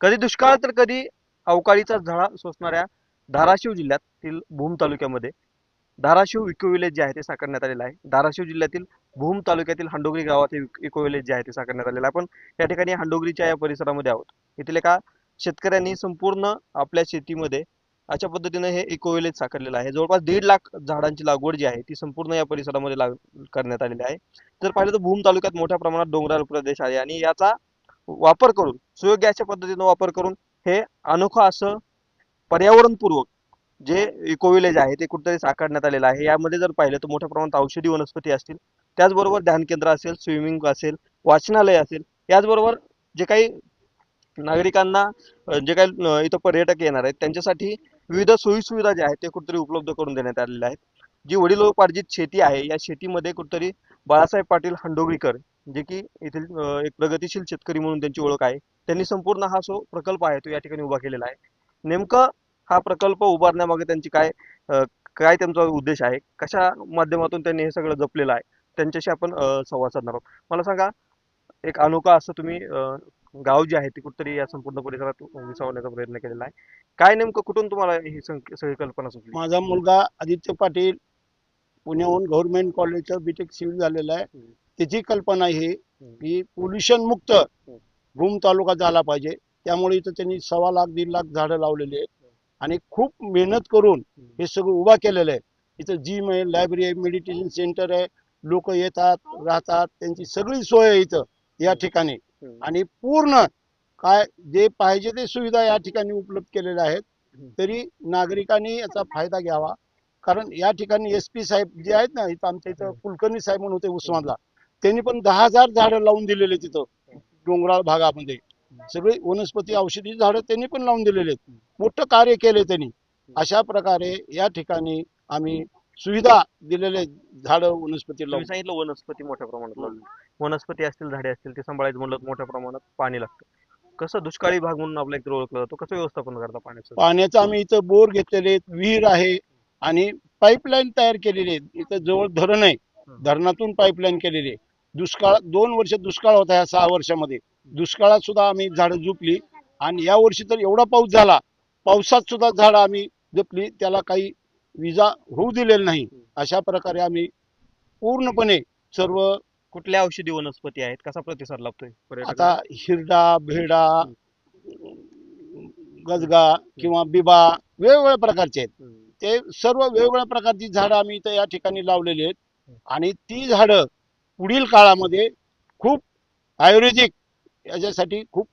कधी दुष्काळ तर कधी अवकाळीचा झळा सोसणाऱ्या धाराशिव जिल्ह्यातील भूम तालुक्यामध्ये. धाराशिव इको विलेज जे आहे ते साकारण्यात आलेलं आहे. धाराशिव जिल्ह्यातील भूम तालुक्यातील हांडोगरी गावात हे इको विलेज जे आहे ते साकारण्यात आलेलं आहे. आपण या ठिकाणी हांडोगरीच्या या परिसरामध्ये आहोत. येथील एका शेतकऱ्यांनी संपूर्ण आपल्या शेतीमध्ये अशा पद्धतीने हे इको विलेज साकारलेलं आहे. जवळपास दीड लाख झाडांची लागवड जी आहे ती संपूर्ण या परिसरामध्ये लाग करण्यात आलेली आहे. जर पाहिलं तर भूम तालुक्यात मोठ्या प्रमाणात डोंगराळ प्रदेश आहे आणि याचा वापर करून सुयोग्य अशा पद्धतीनं वापर करून हे अनोखं असं पर्यावरणपूर्वक जे इको विलेज आहे ते कुठेतरी साकारण्यात आलेलं आहे. यामध्ये जर पाहिलं तर मोठ्या प्रमाणात औषधी वनस्पती असतील त्याचबरोबर ध्यान केंद्र असेल स्विमिंग असेल वाचनालय असेल याचबरोबर जे काही नागरिकांना जे काही इथं पर्यटक येणार आहेत त्यांच्यासाठी विविध सोयीसुविधा ज्या आहेत ते कुठेतरी उपलब्ध करून देण्यात आलेल्या आहेत. जी वडिलोपार्जित शेती आहे या शेतीमध्ये कुठेतरी बाळासाहेब पाटील हंडोगीकर जे की येथील एक प्रगतिशील शेतकरी म्हणून त्यांची ओळख आहे. त्यांनी संपूर्ण हा जो प्रकल्प आहे तो या ठिकाणी उभा केलेला आहे. नेमकं हा प्रकल्प उभारण्यामागे त्यांची काय काय त्यांचा उद्देश आहे? कशा माध्यमातून त्यांनी हे सगळं जपलेलं आहे? त्यांच्याशी आपण संवाद साधणार आहोत. मला सांगा एक अनोखा असं तुम्ही गाव जे आहे ते कुठतरी या संपूर्ण परिसरात विसावण्याचा प्रयत्न केलेला आहे. काय नेमकं कुठून तुम्हाला ही सगळी कल्पना सुचली माझा मुलगा आदित्य पाटील पुण्याहून गव्हर्नमेंट कॉलेजचं बीटेक सिव्हिल झालेला आहे. त्याची कल्पना ही. की पोल्युशन मुक्त भूम तालुका झाला पाहिजे. त्यामुळे इथं त्यांनी सव्वा लाख दीड लाख झाडं लावलेली आहेत. आणि खूप मेहनत करून हे सगळं उभा केलेलं आहे. इथं जिम आहे लायब्ररी आहे मेडिटेशन सेंटर आहे. लोक येतात राहतात. त्यांची सगळी सोय आहे इथं या ठिकाणी. आणि पूर्ण काय जे पाहिजे ते सुविधा या ठिकाणी उपलब्ध केलेल्या आहेत. तरी नागरिकांनी याचा फायदा घ्यावा. कारण या ठिकाणी एस पी साहेब जे आहेत ना इथं आमच्या इथं कुलकर्णी साहेब म्हणून होते उस्मानला. त्यांनी पण दहा हजार झाडं लावून दिलेले तिथं. डोंगराळ भागामध्ये. सगळी वनस्पती औषधी झाडं त्यांनी पण लावून दिलेले आहेत. मोठं कार्य केले त्यांनी. अशा प्रकारे या ठिकाणी आम्ही सुविधा दिलेले झाडं वनस्पती लावून. सांगितलं वनस्पती मोठ्या प्रमाणात लावली वनस्पती असतील झाडे असतील ते सांभाळायचं म्हणलं मोठ्या प्रमाणात पाणी लागतं. कसं दुष्काळी भाग म्हणून आपल्या इकडे ओळखला जातो. कसं व्यवस्थापन करता पाण्याचं? पाण्याचं आम्ही इथं बोर घेतलेले आहेत विहीर आहे आणि पाईपलाईन तयार केलेली आहे इथं जवळ धरण आहे. धरणातून पाईपलाईन केलेली आहे. दुष्काळ दोन वर्ष दुष्काळ होता ह्या सहा वर्षामध्ये. दुष्काळात सुद्धा आम्ही झाडं जुपली आणि या वर्षी तर एवढा पाऊस झाला. पावसात सुद्धा झाडं आम्ही जपली त्याला काही विजा होऊ दिलेली नाही. अशा प्रकारे आम्ही पूर्णपणे सर्व कुठल्या औषधी वनस्पती आहेत? कसा प्रतिसाद लाभतोय? आता हिरडा भेडा गजगा किंवा बिबा वेगवेगळ्या प्रकारचे आहेत. ते सर्व वेगवेगळ्या प्रकारची झाडं आम्ही इथं या ठिकाणी लावलेली आहेत. आणि ती झाडं पुढील काळामध्ये खूप आयुर्वेदिक याच्यासाठी खूप